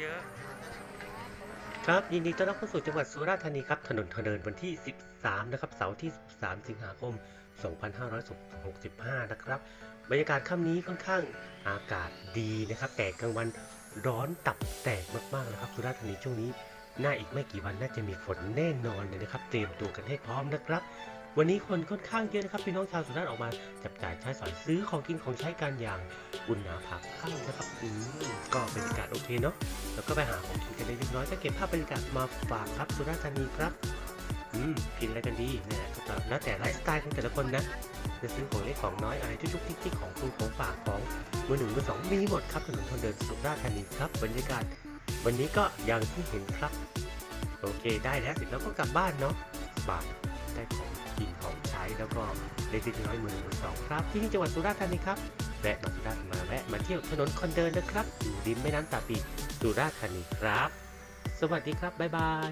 เยอะ ครับยินดีต้อนรับเข้าสู่จังหวัดสุราษฎร์ธานีครับ ถนนทนเดินวันที่ 13 นะครับ เสาร์ที่ 13 สิงหาคม 2565 นะครับ บรรยากาศค่ำนี้ค่อนข้างอากาศดีนะครับ แต่กลางวันร้อนตับแตกมากๆนะครับ สุราษฎร์ธานีช่วงนี้น่าอีกไม่กี่วันน่าจะมีฝนแน่นอนเลยนะครับ เตรียมตัวกันให้พร้อมนะครับวันนี้คนค่อนข้างเยอะนะครับพี่น้องชาวสุราษฎร์ออกมาจับจ่ายใช้สอยซื้อของกินของใช้กันอย่าง อุ่นหนาผาข้างนะครับอืมก็บรรยากาศโอเคเนาะแล้วก็ไปหาของกินกันเล็กน้อยก็เก็บภาพบรรยากาศมาฝากครับสุราษฎร์ธานีครับอืมกินอะไรกันดีเนี่ยก็แล้วแต่ไลฟ์สไตล์ของแต่ละคนนะจะซื้อของเล็กของน้อยอะไรทุกๆทิกๆของคุณของฝากของมือหนึ่งมือสองมีหมดครับถนนคนเดินสุราษฎร์ธานีครับบรรยากาศ วันนี้ก็อย่างที่เห็นครับ โอเคได้แล้วเสร็จแล้วก็กลับบ้านเนาะบายได้ของกินของใช้แล้วก็เล็กๆน้อยมือหนึ่งมือสองครับที่นี่จังหวัดสุราษฎร์ธานีครับ แวะมาสุราษฎร์มาแวะมาเที่ยวถนนคนเดินนะครับอยู่ริมแม่น้ำตาปีสุราษฎร์ธานีครับ สวัสดีครับ บ๊ายบาย